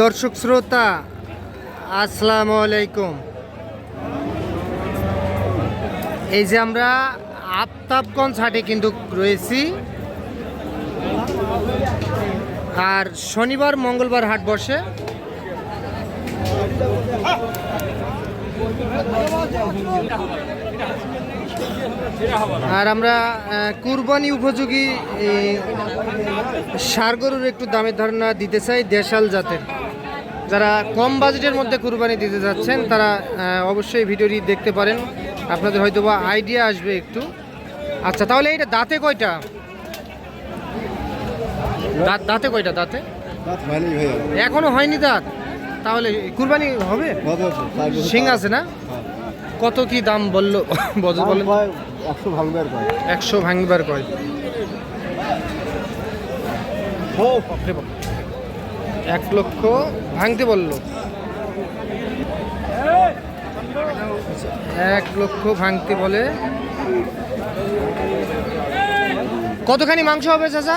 দর্শক শ্রোতা, আসসালামু আলাইকুম। এই যে আমরা আফতাবগঞ্জ হাটে কিন্তু রয়েছি। আর শনিবার, মঙ্গলবার হাট বসে। আর আমরা কুরবানি উপযোগী সার গরুর একটু দামের ধারণা দিতে চাই দেশাল জাতের। যারা কম বাজেটের মধ্যে কুরবানি দিতে যাচ্ছেন তারা অবশ্যই ভিডিওটি দেখতে পারেন। আপনাদের হয়তো বা আইডিয়া আসবে একটু। আচ্ছা তাহলে এটা দাঁতে কয়টা? দাঁত কয়টা দাঁতে? এখনও হয়নি দাঁত? তাহলে কুরবানি হবে? সিং আছে না। কত কি দাম বলল? বজ দাম বলেন। একশো ভাঙবার কয়। একশো ভাঙবার কয়। এক লক্ষ ভাঙতে বলল। এক লক্ষ ভাঙতে বলে। কতখানি মাংস হবে চাচা?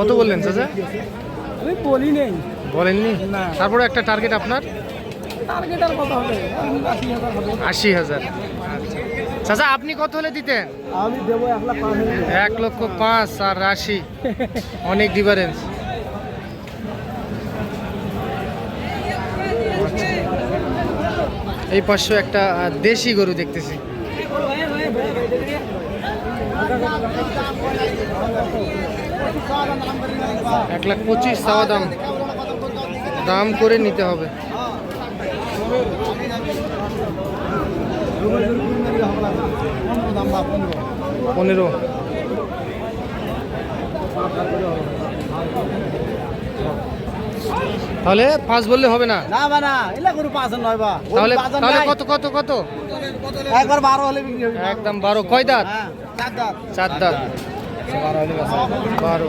কত বললেন চাচা? আমি বলি নেই। বলেননি। তারপরে একটা টার্গেট আপনার? টার্গেট আর কত হবে? আশি হাজার। চাচা আপনি কত হলে দিতেন? আমি দেবো। এক লক্ষ পাঁচ আর আশি। অনেক ডিফারেন্স এই পাঁচশো একটা দেশি গরু দেখতেছি। এক লাখ পঁচিশ চাওয়া দাম। দাম করে নিতে হবে। পনেরো দাম বা পনেরো। পনেরো তাহলে পাঁচ বললে হবে না? না বা না এলা গরু পাঁচ নয় বা তাহলে তাহলে কত কত কত? একবার বারো হলে বিক্রি হবে একদম বারো। কয় দাঁত? হ্যাঁ চার দাঁত। চার দাঁত। বারো।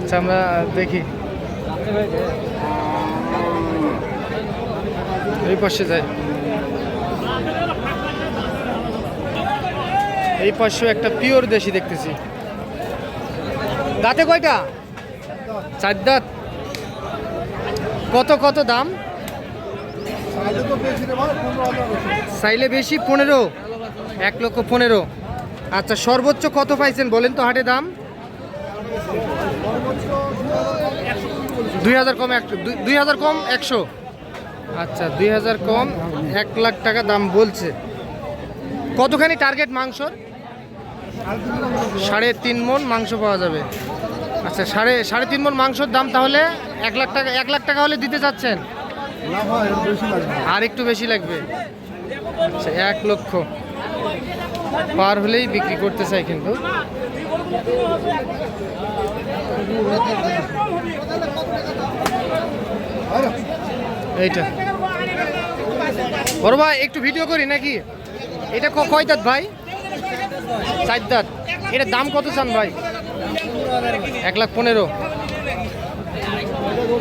আচ্ছা আমরা দেখি। এই পাশে যাই। এই পাশে একটা পিওর দেশি দেখতেছি। দাঁতে কয়টা? চার কত কত দাম? চাইলে বেশি, পনেরো, এক লক্ষ পনেরো। আচ্ছা সর্বোচ্চ কত পাইছেন বলেন তো হাটে দাম? দুই হাজার কম এক, দুই হাজার কম একশো। আচ্ছা দুই হাজার কম এক লাখ টাকা দাম বলছে। কতখানি টার্গেট মাংসর? সাড়ে তিন মন মাংস পাওয়া যাবে। আচ্ছা সাড়ে সাড়ে তিন মন মাংসর দাম তাহলে এক লাখ টাকা এক লাখ টাকা হলে দিতে চাচ্ছেন? আর একটু বেশি লাগবে? আচ্ছা এক লক্ষ। পার হলেই বিক্রি করতে চাই কিন্তু। এইটা। বড় ভাই একটু ভিডিও করি নাকি? এটা কয় দাঁত ভাই? চার দাঁত। এটার দাম কত চান ভাই? এক লাখ পনেরো।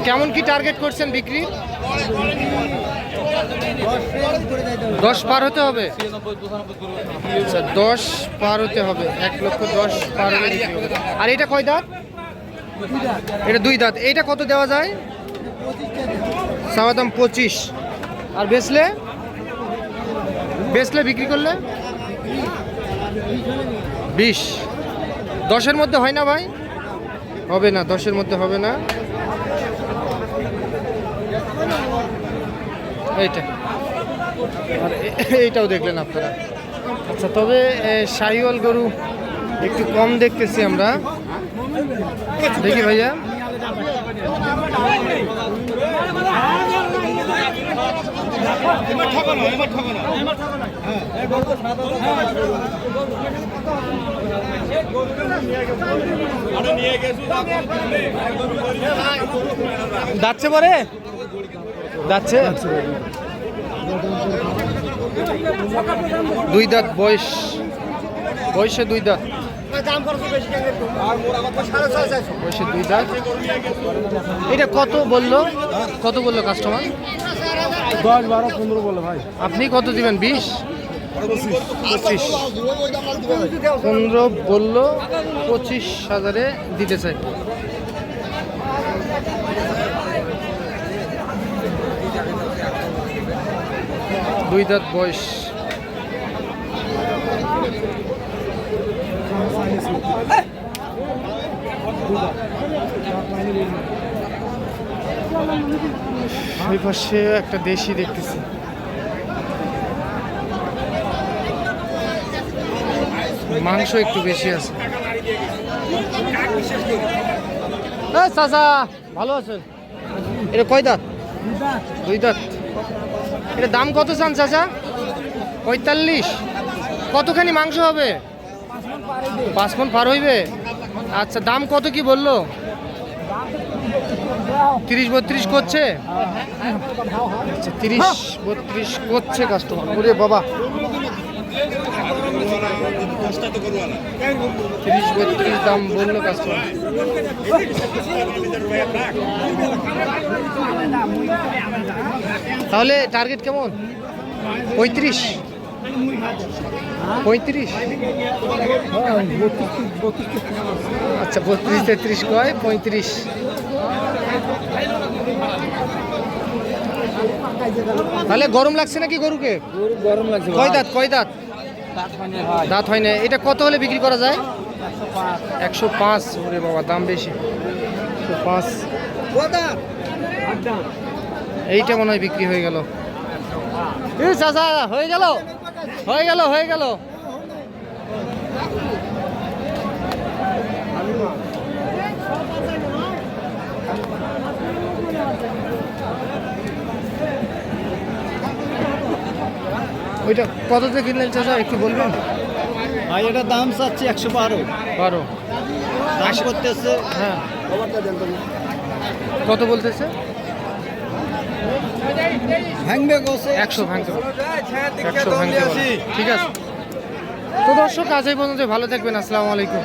কেমন কি টার্গেট করছেন বিক্রি? দশ পার হতে হবে? আচ্ছা দশ পার হতে হবে। এক লক্ষ দশ পার হলে। আর এটা কয় দাঁত? এটা দুই দাঁত। এইটা কত দেওয়া যায়? সাবাদাম পঁচিশ। আর বেচলে বেচলে বিক্রি করলে? বিশ। দশের মধ্যে হয় না ভাই? হবে না, দশের মধ্যে হবে না। এইটা। আর এইটাও দেখলেন আপনারা। আচ্ছা তবে শাহিওয়াল গরু একটু কম দেখতেছি আমরা। দেখি ভাইয়া। যাচ্ছে পরে? যাচ্ছে? দুই দাঁত বয়স। বয়সে দুই দাঁত। এটা কত বলল? কত বলল কাস্টমার দশ বারো পনেরো বলে ভাই। আপনি কত দিবেন? বিশ? পঁচিশ। পনেরো বলল পঁচিশ হাজারে দিতে চাই। দুই দাঁত বয়স। পাশে একটা দেশি দেখতেছি। মাংস একটু বেশি আছে। চাচা, ভালো আছেন? এটা কয় দাঁত? দুই দাঁত। এটা দাম কত চান চাচা? পঁয়তাল্লিশ। কতখানি মাংস হবে? পাঁচ মন পার হইবে? আচ্ছা দাম কত কি বলল? তিরিশ বত্রিশ করছে? আচ্ছা তিরিশ বত্রিশ করছে কাস্টমার ওরে বাবা। তিরিশ বত্রিশ দাম বলল কাস্টমার তাহলে টার্গেট কেমন? পঁয়ত্রিশ। পঁয়ত্রিশ? আচ্ছা বত্রিশ, তেত্রিশ কয়? পঁয়ত্রিশ। তাহলে গরম লাগছে নাকি গরুকে? কয় দাঁত কয় দাঁত? দাঁত হয় না। এটা কত হলে বিক্রি করা যায়? একশো পাঁচ। ওরে বাবা, দাম বেশি। একশো পাঁচ। এইটা মনে হয় বিক্রি হয়ে গেল। চাচা, হয়ে গেল? হয়ে গেল হয়ে গেল। ওইটা কত কততে কিনলেন চাচা একটু বলবেন? ভাই এটার দাম চাচ্ছি একশো বারো। বারো। দাম করতেছে হ্যাঁ। কত বলতেছে? ভাঙবে একশো একশো ঠিক আছে। তো দর্শক আজ এই পর্যন্ত ভালো থাকবেন। আসসালামু আলাইকুম।